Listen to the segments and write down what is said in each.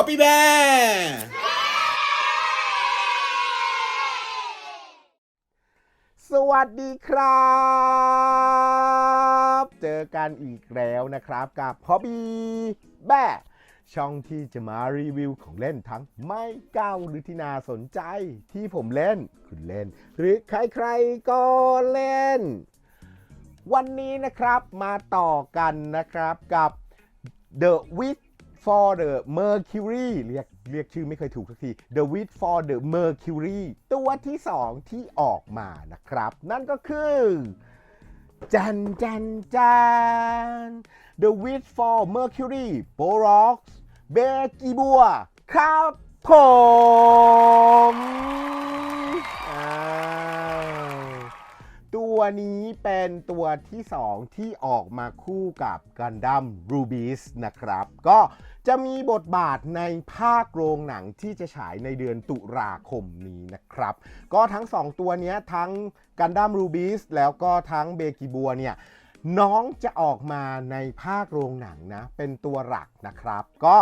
Copy Bear สวัสดีครับ เจอกันอีกแล้วนะครับกับ Hobby แบ้ช่องที่จะมารีวิวของเล่นทั้งไม่เก้าหรือที่น่าสนใจที่ผมเล่น คุณเล่น หรือใครๆก็เล่น วันนี้นะครับมาต่อกันนะครับกับ The Wit for the Mercury เรียกเรียกชื่อไม่เคยถูกสักที The Wit for the Mercury ตัวที่2ที่ออกมานะครับ นั่นก็คือ จันจันจัน The Wit for Mercury Borox เบกิบัว ครับผมอ้าว ตัวนี้เป็นตัวที่ 2 ที่ออกมาคู่กับกันดั้มรูบิสนะครับ ก็จะมีบทบาทในภาคโรงหนังที่จะฉายในเดือนตุลาคมนี้นะครับ ก็ทั้ง 2 ตัวนี้ทั้งกันดั้มรูบิสแล้วก็ทั้งเบกิบัวเนี่ยน้องจะออกมาในภาคโรงหนังนะ เป็นตัวหลักนะครับ ก็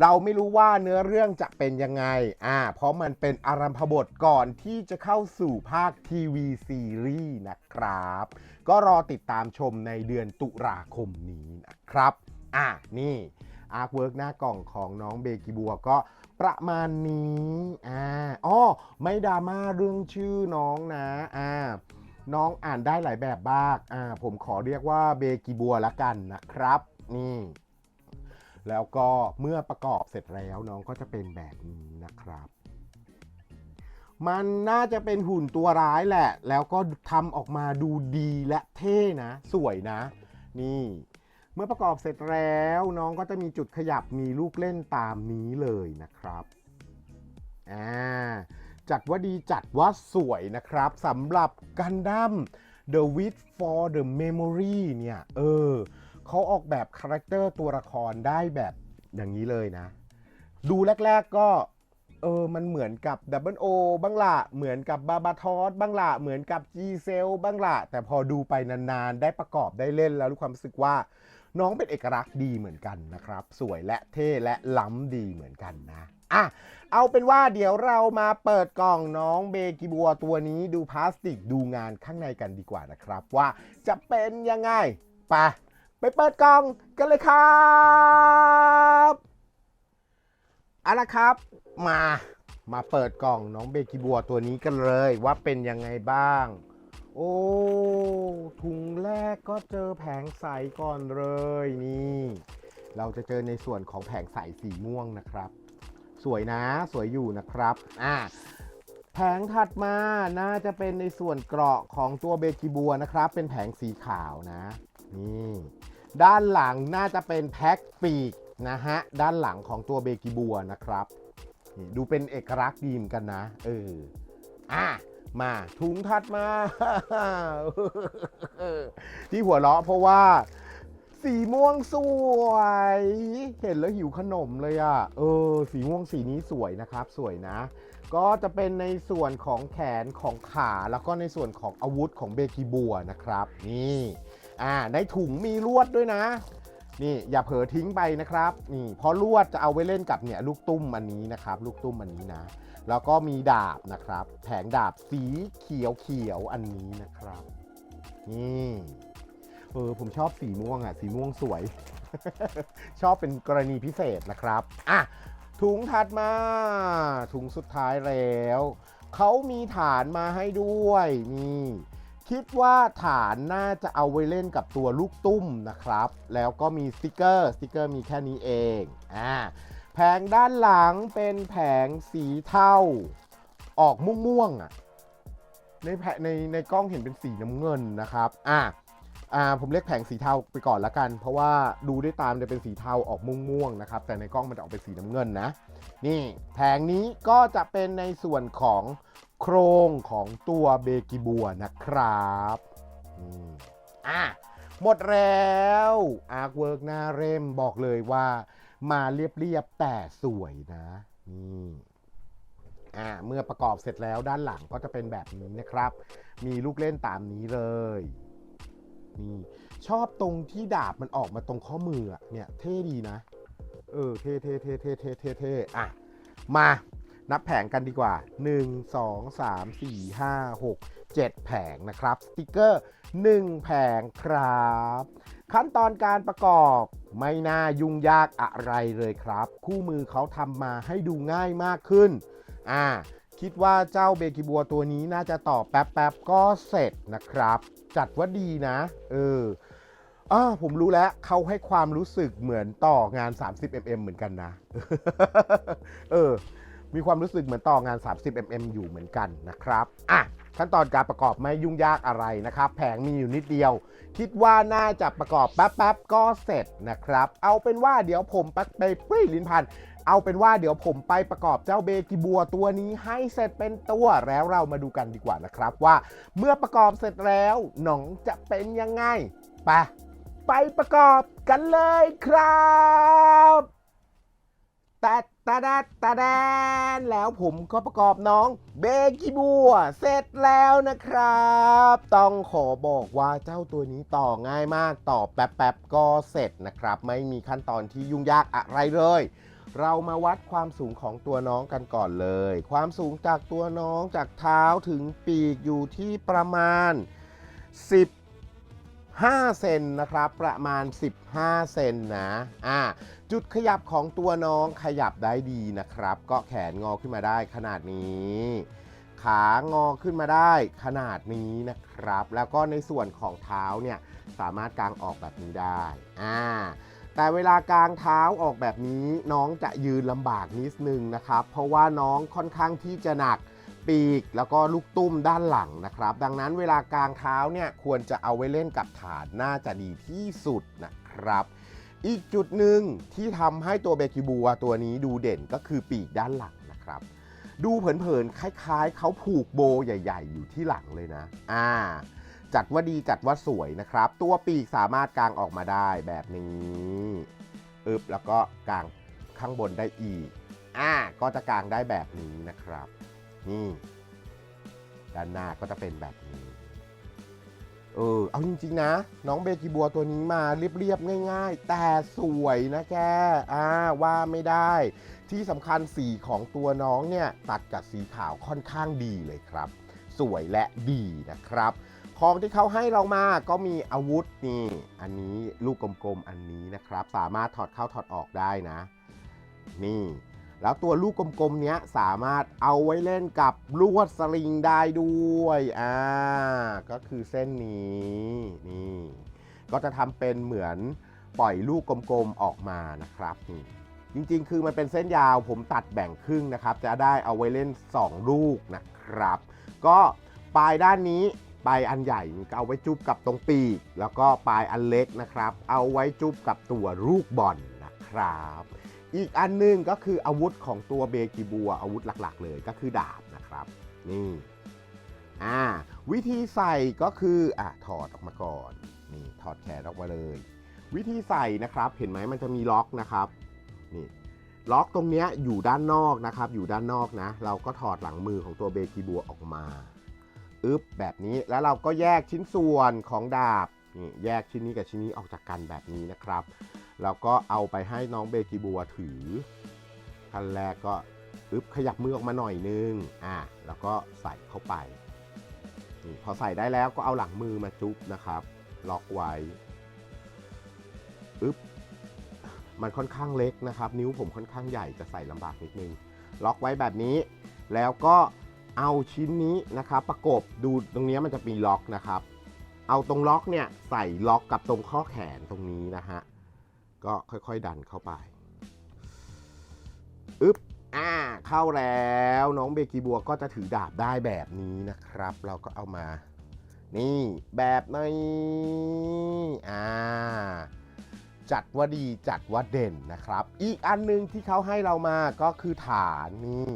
เราไม่รู้ว่าเนื้อเรื่องจะเป็นยังไง อ่า เพราะมันเป็นอารัมพบทก่อนที่จะเข้าสู่ภาคทีวีซีรีส์นะครับ ก็รอติดตามชมในเดือนตุลาคมนี้นะครับ อ่านี่อาร์คเวิร์กหน้ากล่องของน้องเบกิบัวก็ประมาณนี้ อ่าอ้อไม่ดราม่าเรื่องชื่อน้องนะ อ่า น้องอ่านได้หลายแบบบ้าง อ่า ผมขอเรียกว่าเบกิบัวละกันนะครับ นี่ แล้วก็เมื่อประกอบเสร็จแล้วน้องก็จะเป็นแบบนี้นะครับ มันน่าจะเป็นหุ่นตัวร้ายแหละ แล้วก็ทำออกมาดูดีและเท่นะ สวยนะ นี่ เมื่อประกอบเสร็จแล้วน้องก็จะมีจุดขยับมีลูกเล่นตามนี้เลยนะครับอ่าจัดว่าดีจัดว่าสวยนะครับสำหรับกันดั้ม The Wit for the Memory เนี่ย เออ เขาออกแบบคาแรคเตอร์ตัวละครได้แบบอย่างนี้เลยนะ ดูแรก ๆก็เออ มันเหมือนกับ Double O บ้างละเหมือนกับบาบาทอสบ้างละเหมือนกับ G c e l บ้างละแต่พอดูไปนานๆ ได้ประกอบได้เล่นแล้วรู้ความรู้สึกว่า น้องเป็นเอกลักษณ์ดีเหมือนกันนะครับ สวยและเท่และล้ำดีเหมือนกันนะอะเอาเป็นว่าเดี๋ยวเรามาเปิดกล่องน้องเบกิบัวตัวนี้ดูพลาสติกดูงานข้างในกันดีกว่านะครับ ว่าจะเป็นยังไงไป ไปเปิดกล่องกันเลยครับเอาละครับ มามาเปิดกล่องน้องเบกิบัวตัวนี้กันเลยว่าเป็นยังไงบ้าง โอ้ถุงแรกก็เจอแผงใสก่อนเลยนี่ เราจะเจอในส่วนของแผงใสสีม่วงนะครับ สวยนะสวยอยู่นะครับอ่าแผงถัดมาน่าจะเป็นในส่วนเกราะของตัวเบกิบัวนะครับ เป็นแผงสีขาวนะ นี่ด้านหลังน่าจะเป็นแพ็คปีกนะฮะ ด้านหลังของตัวเบกิบัวนะครับนี่ดูเป็นเอกลักษณ์ดีเหมือนกันนะ เออ อะ มาถุงถัดมา ที่หัวเราะเพราะว่า สีม่วงสวย เห็นแล้วหิวขนมเลยอะ่ะ เออ สีม่วงสีนี้สวยนะครับ สวยนะ ก็จะเป็นในส่วนของแขนของขาแล้วก็ในส่วนของอาวุธของเบกิบัวนะครับ นี่ อ่าในถุงมีลวดด้วยนะ นี่อย่าเผลอทิ้งไปนะครับ นี่เพราะลวดจะเอาไว้เล่นกับเนี่ยลูกตุ้มอันนี้นะครับ ลูกตุ้มอันนี้นะ แล้วก็มีดาบนะครับ แผงดาบสีเขียวเขียวอันนี้นะครับ นี่เออผมชอบสีม่วงอะสีม่วงสวย ชอบเป็นกรณีพิเศษนะครับอะถุงถัดมา ถุงสุดท้ายแล้ว เขามีฐานมาให้ด้วย นี่ คิดว่าฐานน่าจะเอาไว้เล่นกับตัวลูกตุ้มนะครับ แล้วก็มีสติกเกอร์สติกเกอร์มีแค่นี้เองอ่าแผงด้านหลังเป็นแผงสีเทาออกม่วงๆอะในแผในในกล้องเห็นเป็นสีน้ำเงินนะครับอะอ่าผมเรียกแผงสีเทาไปก่อนละกัน เพราะว่าดูด้วยตามจะเป็นสีเทาออกม่วงๆนะครับ แต่ในกล้องมันจะออกเป็นสีน้ำเงินนะ นี่แผงนี้ก็จะเป็นในส่วนของ โครงของตัวเบกิบัวนะครับอะหมดแล้วอาร์คเวิร์กหน้าเร่มบอกเลยว่า มาเรียบๆแต่สวยนะนี่อ่าเมื่อประกอบเสร็จแล้วด้านหลังก็จะเป็นแบบนี้นะครับ มีลูกเล่นตามนี้เลยนี่ชอบตรงที่ดาบมันออกมาตรงข้อมือเนี่ยเท่ดีนะ เอเออเท่เท่เท่เท่เท่เท่เท่อะมา นับแผงกันดีกว่า 1 2 3 4 5 6 7 แผงนะครับสติกเกอร์ 1 แผงครับ ขั้นตอนการประกอบไม่น่ายุ่งยากอะไรเลยครับ คู่มือเขาทำมาให้ดูง่ายมากขึ้น อ่า คิดว่าเจ้าเบกิบัวตัวนี้น่าจะต่อแป๊บๆก็เสร็จนะครับ จัดว่าดีนะ เอออ่าผมรู้แล้วเขาให้ความรู้สึกเหมือนต่องาน 30mm เหมือนกันนะ เออ มีความรู้สึกเหมือนต่องาน 30mm อยู่เหมือนกันนะครับ อะ ขั้นตอนการประกอบไม่ยุ่งยากอะไรนะครับ แผงมีอยู่นิดเดียว คิดว่าน่าจะประกอบแป๊บๆก็เสร็จนะครับ เอาเป็นว่าเดี๋ยวผมไปปรี้ลิ้นพันเอาเป็นว่าเดี๋ยวผมไปประกอบเจ้าเบกิบัวตัวนี้ให้เสร็จเป็นตัวแล้วเรามาดูกันดีกว่านะครับ ว่าเมื่อประกอบเสร็จแล้วหนองจะเป็นยังไงไปไปประกอบกันเลยครับแต่ ตาดาตาแดนแล้วผมก็ประกอบน้องเบกิบัว เสร็จแล้วนะครับ ต้องขอบอกว่าเจ้าตัวนี้ต่อง่ายมากต่อแป๊บๆก็เสร็จนะครับ ไม่มีขั้นตอนที่ยุ่งยากอะไรเลย เรามาวัดความสูงของตัวน้องกันก่อนเลย ความสูงจากตัวน้องจากเท้าถึงปีกอยู่ที่ประมาณ15เซนนะครับ ประมาณ 15 เซนนะ อ่า จุดขยับของตัวน้องขยับได้ดีนะครับ ก็แขนงอขึ้นมาได้ขนาดนี้ ขางอขึ้นมาได้ขนาดนี้นะครับ แล้วก็ในส่วนของเท้าเนี่ยสามารถกางออกแบบนี้ได้อ่าแต่เวลากางเท้าออกแบบนี้น้องจะยืนลำบากนิดนึงนะครับ เพราะว่าน้องค่อนข้างที่จะหนักปีกแล้วก็ลูกตุ้มด้านหลังนะครับ ดังนั้นเวลากางเท้าเนี่ยควรจะเอาไว้เล่นกับฐานน่าจะดีที่สุดนะครับ อีกจุดหนึ่งที่ทำให้ตัวเบกิบัวตัวนี้ดูเด่นก็คือปีกด้านหลังนะครับ ดูเผินๆคล้ายๆ เขาผูกโบใหญ่ ๆ อยู่ที่หลังเลยนะ อ่า จัดว่าดีจัดว่าสวยนะครับ ตัวปีกสามารถกางออกมาได้แบบนี้อึบแล้วก็กางข้างบนได้อีก อ่า ก็จะกางได้แบบนี้นะครับ นี่ ด้านหน้าก็จะเป็นแบบนี้ เออ เอาจริง ๆ นะ น้องเบกิบัวตัวนี้มาเรียบ ๆ ง่าย ๆ แต่สวยนะแกอ่าว่าไม่ได้ ที่สำคัญสีของตัวน้องเนี่ย ตัดกับสีขาวค่อนข้างดีเลยครับ สวยและดีนะครับ ของที่เขาให้เรามาก็มีอาวุธนี่ อันนี้ลูกกลม ๆ อันนี้นะครับ สามารถถอดเข้าถอดออกได้นะ นี่ แล้วตัวลูกกลมๆเนี้ยสามารถเอาไว้เล่นกับลวดสลิงได้ด้วยอ่าก็คือเส้นนี้นี่ก็จะทำเป็นเหมือนปล่อยลูกกลมๆออกมานะครับนี่จริงๆ คือมันเป็นเส้นยาวผมตัดแบ่งครึ่งนะครับ จะได้เอาไว้เล่น 2 ลูกนะครับ ก็ปลายด้านนี้ปลายอันใหญ่ก็เอาไว้จุบกับตรงปีก แล้วก็ปลายอันเล็กนะครับ เอาไว้จุบกับตัวลูกบอลนะครับ อีกอันหนึงก็คืออาวุธของตัวเบกิบัวอาวุธหลักๆ เลยก็คือดาบนะครับนี่อ่าวิธีใส่ก็คืออะถอดออกมาก่อนนี่ถอดแขนออกมาเลย วิธีใส่นะครับเห็นไหมมันจะมีล็อกนะครับนี่ล็อกตรงเนี้ยอยู่ด้านนอกนะครับ อยู่ด้านนอกนะ เราก็ถอดหลังมือของตัวเบกิบัวออกมาอึ๊บแบบนี้แล้วเราก็แยกชิ้นส่วนของดาบนี่แยกชิ้นนี้กับชิ้นนี้ออกจากกันแบบนี้นะครับ แล้วก็เอาไปให้น้องเบกิบัวถือขั้นแรกก็อึบขยับมือออกมาหน่อยนึงอะแล้วก็ใส่เข้าไปพอใส่ได้แล้วก็เอาหลังมือมาจุ๊บนะครับ ล็อกไว้อึ๊บมันค่อนข้างเล็กนะครับ นิ้วผมค่อนข้างใหญ่จะใส่ลำบากนิดนึง ล็อกไว้แบบนี้ แล้วก็เอาชิ้นนี้นะครับ ประกบดูตรงนี้มันจะมีล็อกนะครับ เอาตรงล็อกเนี่ยใส่ล็อกกับตรงข้อแขนตรงนี้นะฮะ ก็ค่อยๆดันเข้าไปอึ๊บอ่าเข้าแล้วน้องเบกีบัวก็จะถือดาบได้แบบนี้นะครับ เราก็เอามา นี่แบบนี้อ่าจัดว่าดีจัดว่าเด่นนะครับ อีกอันหนึงที่เขาให้เรามาก็คือฐานนี่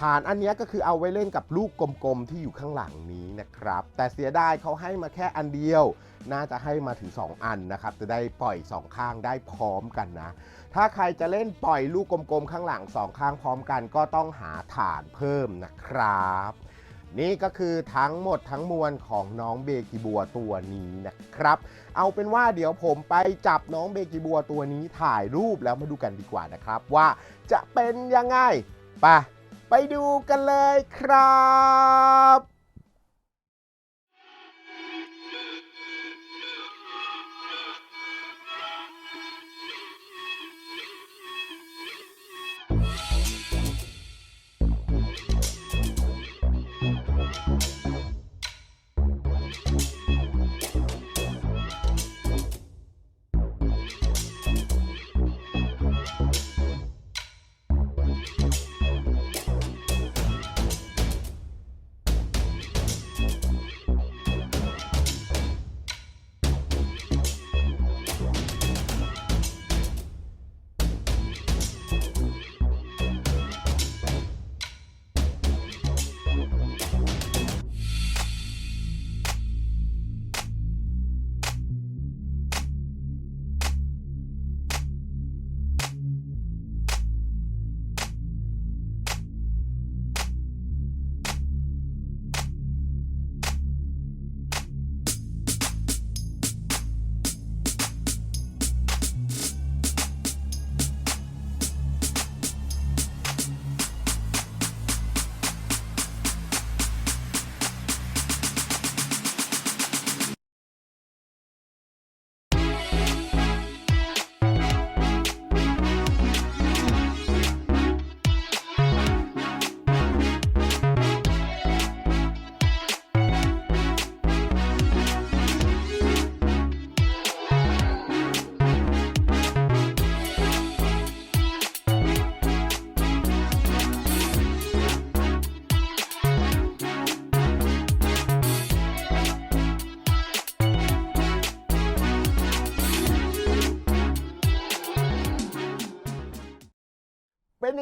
ฐานอันนี้ก็คือเอาไว้เล่นกับลูกกลมๆที่อยู่ข้างหลังนี้นะครับ แต่เสียดายเขาให้มาแค่อันเดียว น่าจะให้มาถึง 2 อันนะครับ จะได้ปล่อย 2 ข้างได้พร้อมกันนะ ถ้าใครจะเล่นปล่อยลูกกลมๆข้างหลัง 2 ข้างพร้อมกัน ก็ต้องหาฐานเพิ่มนะครับ นี่ก็คือทั้งหมดทั้งมวลของน้องเบกิบัวตัวนี้นะครับ เอาเป็นว่าเดี๋ยวผมไปจับน้องเบกิบัวตัวนี้ถ่ายรูปแล้วมาดูกันดีกว่านะครับ ว่าจะเป็นยังไงไป ดูกันเลยครับ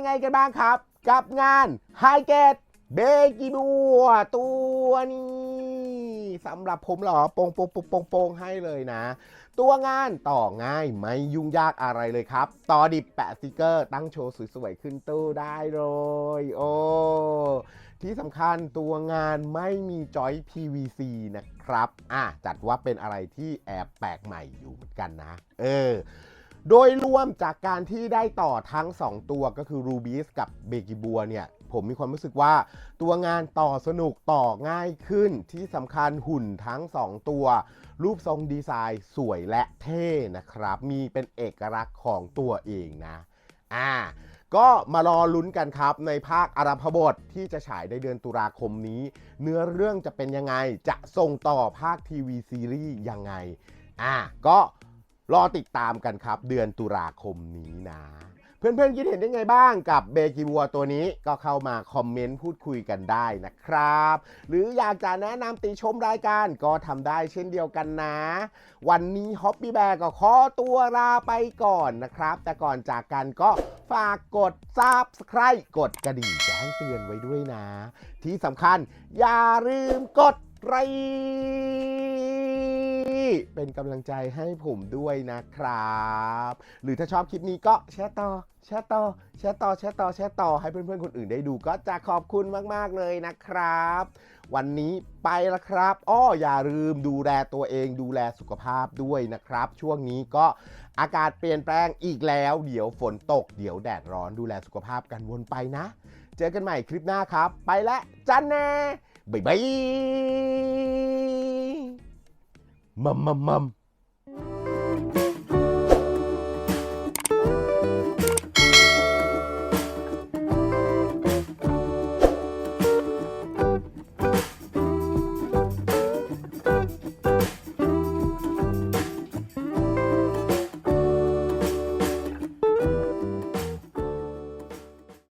ยังไงกันบ้างครับ กับงานไฮเกตเบกิบัวตัวนี้สำหรับผมหรอโปงโปงโปงโปงโปงให้เลยนะ ตัวงานต่อง่ายไม่ยุ่งยากอะไรเลยครับ ต่อดิบแปะสติกเกอร์ตั้งโชว์สวยๆขึ้นตู้ได้เลย โอ้ที่สำคัญตัวงานไม่มีจอย PVC นะครับ อะจัดว่าเป็นอะไรที่แอบแปลกใหม่อยู่เหมือนกันนะ เออ โดยรวมจากการที่ได้ต่อทั้ง 2 ตัวก็คือ Rubies กับเบกิบัวเนี่ยผมมีความรู้สึกว่าตัวงานต่อสนุกต่อง่ายขึ้นที่สำคัญหุ่นทั้ง 2 ตัว รูปทรงดีไซน์สวยและเท่นะครับ มีเป็นเอกลักษณ์ของตัวเองนะ อ่า ก็มารอลุ้นกันครับในภาคอารัมพบทที่จะฉายในเดือนตุลาคมนี้ เนื้อเรื่องจะเป็นยังไงจะส่งต่อภาคทีวีซีรีส์ยังไง อ่า ก็ รอติดตามกันครับ เดือนตุลาคมนี้นะ เพื่อนๆคิดเห็นได้ไงบ้างกับเบกิวัวตัวนี้ก็เข้ามาคอมเมนต์พูดคุยกันได้นะครับ หรืออยากจะแนะนำติชมรายการก็ทำได้เช่นเดียวกันนะ วันนี้ฮอปปี้แบร์ก็ขอตัวลาไปก่อนนะครับ แต่ก่อนจากกันก็ฝากกด Subscribe กดกระดิ่งแจ้งเตือนไว้ด้วยนะ ที่สำคัญอย่าลืมกดไลค์ เป็นกำลังใจให้ผมด้วยนะครับ หรือถ้าชอบคลิปนี้ก็แชร์ต่อ แชร์ต่อ แชร์ต่อ แชร์ต่อ แชร์ต่อ ให้เพื่อนๆคนอื่นได้ดูก็จะขอบคุณมากๆเลยนะครับ วันนี้ไปล้วครับอ้ออย่าลืมดูแลตัวเองดูแลสุขภาพด้วยนะครับ ช่วงนี้ก็อากาศเปลี่ยนแปลงอีกแล้ว เดี๋ยวฝนตก เดี๋ยวแดดร้อนดูแลสุขภาพกันวนไปนะ เจอกันใหม่คลิปหน้าครับ ไปแล้วจันแน่บ๊ายบาย มัมมัมมัม